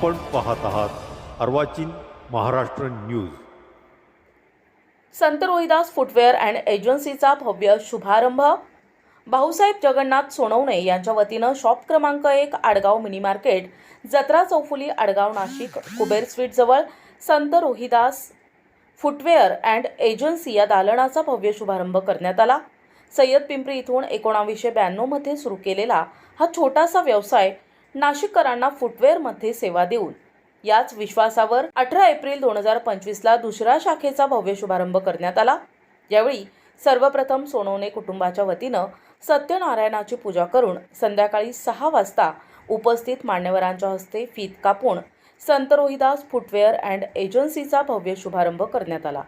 आपण पाहत आहात अर्वाचीन Maharashtra news. Sant Rohidas footwear and एजन्सीचा भव्य शुभारंभ. भाऊसाहेब जगन्नाथ सोनवणे यांच्या वतीनं शॉप क्रमांक एक आडगाव मिनी मार्केट जत्रा चौफुली आडगाव नाशिक कुबेर स्वीटजवळ संत रोहिदास फुटवेअर अँड एजन्सी या दालनाचा भव्य शुभारंभ करण्यात आला. सय्यद पिंपरी इथून एकोणावीसशे ब्याण्णवमध्ये सुरू केलेला हा छोटासा व्यवसाय नाशिककरांना फुटवेअरमध्ये सेवा देऊन. याच विश्वासावर अठरा एप्रिल दोन हजार पंचवीसला दुसऱ्या शाखेचा भव्य शुभारंभ करण्यात आला. यावेळी सर्वप्रथम सोनवणे कुटुंबाच्या वतीनं सत्यनारायणाची पूजा करून संध्याकाळी सहा वाजता उपस्थित मान्यवरांच्या हस्ते फीत कापून संत रोहिदास फुटवेअर अँड एजन्सीचा भव्य शुभारंभ करण्यात आला.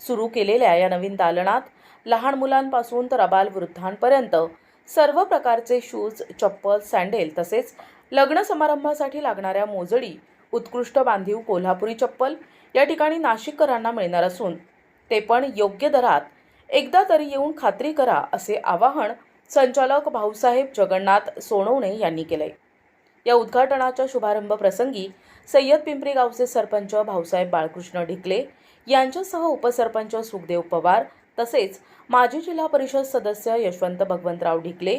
सुरू केलेल्या या नवीन दालनात लहान मुलांपासून तर अबाल वृद्धांपर्यंत सर्व प्रकारचे शूज चप्पल सँडेल तसेच लग्न समारंभासाठी लागणाऱ्या मोजडी उत्कृष्ट बांधीव कोल्हापुरी चप्पल या ठिकाणी नाशिककरांना मिळणार असून ते पण योग्य दरात. एकदा तरी येऊन खात्री करा असे आवाहन संचालक भाऊसाहेब जगन्नाथ सोनवणे यांनी केले. या उद्घाटनाच्या शुभारंभ प्रसंगी सय्यद पिंपरी गावचे सरपंच भाऊसाहेब बाळकृष्ण ढिकले यांच्यासह उपसरपंच सुखदेव पवार तसेच माजी जिल्हा परिषद सदस्य यशवंत भगवंतराव ढिकले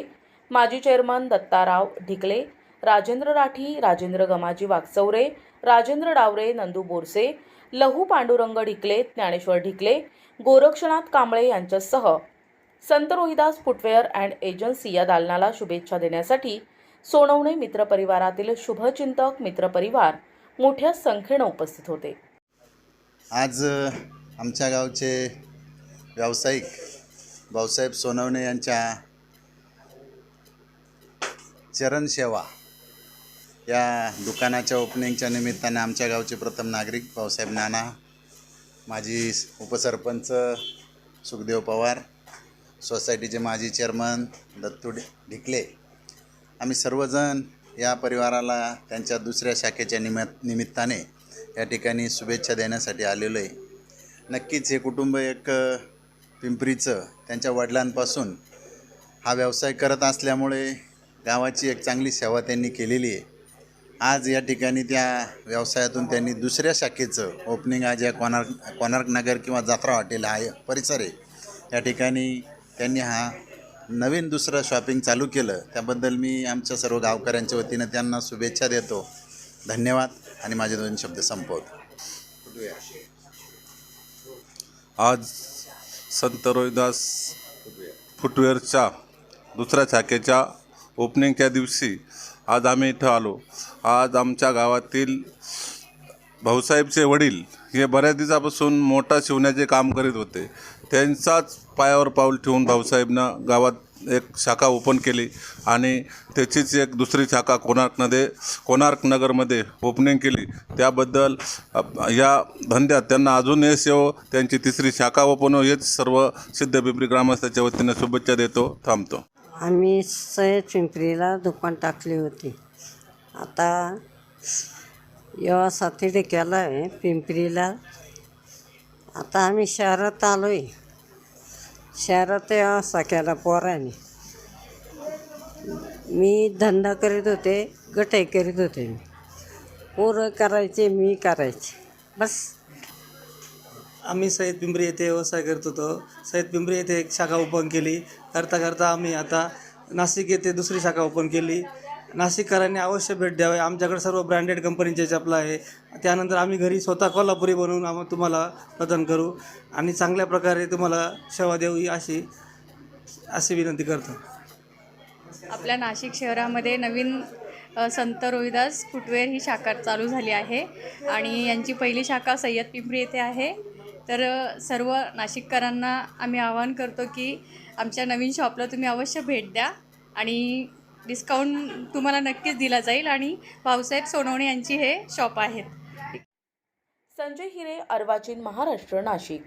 माजी चेअरमन दत्ताराव ढिकले राजेंद्र राठी राजेंद्र गमाजी वागचौरे राजेंद्र डावरे नंदू बोरसे लहू पांडुरंग ढिकले ज्ञानेश्वर ढिकले गोरक्षनाथ कांबळे यांच्यासह संत रोहिदास फुटवेअर अँड एजन्सी या दालनाला शुभेच्छा देण्यासाठी सोनवणे मित्रपरिवारातील शुभचिंतक मित्रपरिवार मोठ्या संख्येनं उपस्थित होते. आज आमच्या गावचे व्यावसायिक भाऊसाहेब सोनवणे यांच्या चरणसेवा या दुकानाच्या ओपनिंगच्या निमित्ताने आमच्या गावचे प्रथम नागरिक भाऊसाहेब नाना माजी उपसरपंच सुखदेव पवार सोसायटीचे माजी चेअरमन दत्तू ढिकले. आम्ही सर्वजण या परिवाराला त्यांच्या दुसऱ्या शाखेच्या निमित्त निमित्ताने या ठिकाणी शुभेच्छा देण्यासाठी आलेलो आहे. नक्कीच हे कुटुंब एक पिंपरीचं त्यांच्या वडिलांपासून हा व्यवसाय करत असल्यामुळे गावाची एक चांगली सेवा त्यांनी केलेली आहे. आज या ठिकाणी त्या व्यवसायातून त्यांनी दुसऱ्या शाखेचं ओपनिंग आज या कोणार्क कोणार्क नगर किंवा जात्रा हॉटेल हा परिसर आहे. या ठिकाणी त्यांनी हा नवीन दुसरं शॉपिंग चालू केलं. त्याबद्दल मी आमच्या सर्व गावकऱ्यांच्या वतीनं त्यांना शुभेच्छा देतो. धन्यवाद आणि माझे दोन शब्द संपवतो. आज संत रोहिदास फुटवेअरच्या दुसऱ्या शाखेच्या ओपनिंगच्या दिवशी आज आम्ही इथं आलो. आज आमच्या गावातील भाऊसाहेबचे वडील हे बऱ्याच दिवसापासून मोठा शिवण्याचे काम करीत होते. त्यांचाच पायावर पाऊल ठेवून भाऊसाहेबनं गावात एक शाखा ओपन केली आणि त्याचीच एक दुसरी शाखा कोणार्कमध्ये कोणार्क नगरमध्ये ओपनिंग केली. त्याबद्दल या धंद्यात त्यांना अजून यश येवो त्यांची तिसरी शाखा ओपन हो हेच सर्व सिद्धपिंपरी ग्रामस्थाच्या वतीनं शुभेच्छा देतो थांबतो. आम्ही सय्यद पिंपरीला दुकान टाकली होती. आता व्यवसाय केला आहे पिंपरीला. आता आम्ही शहरात आलो आहे शहरात असा केला पोराने मी धंदा करीत होते गटाई करीत होते. मी पोरं करायचे मी करायचे. बस. आम्ही सय्यद पिंपरी येथे व्यवसाय करत होतो. सय्यद पिंपरी येथे एक शाखा ओपन केली. करता करता आम्ही आता नाशिक येथे दुसरी शाखा ओपन केली. नाशिककरांनी अवश्य भेट द्यावे. आमच्याकडे सर्व ब्रँडेड कंपनीचे चपला आहे. त्यानंतर आम्ही घरी स्वतः कोल्हापुरी बनवून आम्ही तुम्हाला प्रदान करू. आणि चांगल्या प्रकारे तुम्हाला सेवा देऊ अशी अशी विनंती करतो. आपल्या नाशिक शहरामध्ये नवीन संत रोहिदास फुटवेअर ही शाखा चालू झाली आहे. आणि यांची पहिली शाखा सय्यद पिंपरी येथे आहे. तर सर्व नाशिककरांना आम्ही आवाहन करतो की आमच्या नवीन शॉपला तुम्ही अवश्य भेट द्या आणि डिस्काउंट तुम्हाला नक्कीच दिला जाईल आणि भाऊसाहेब सोनवणे यांची हे शॉप आहेत. संजय हिरे अर्वाचीन महाराष्ट्र नाशिक.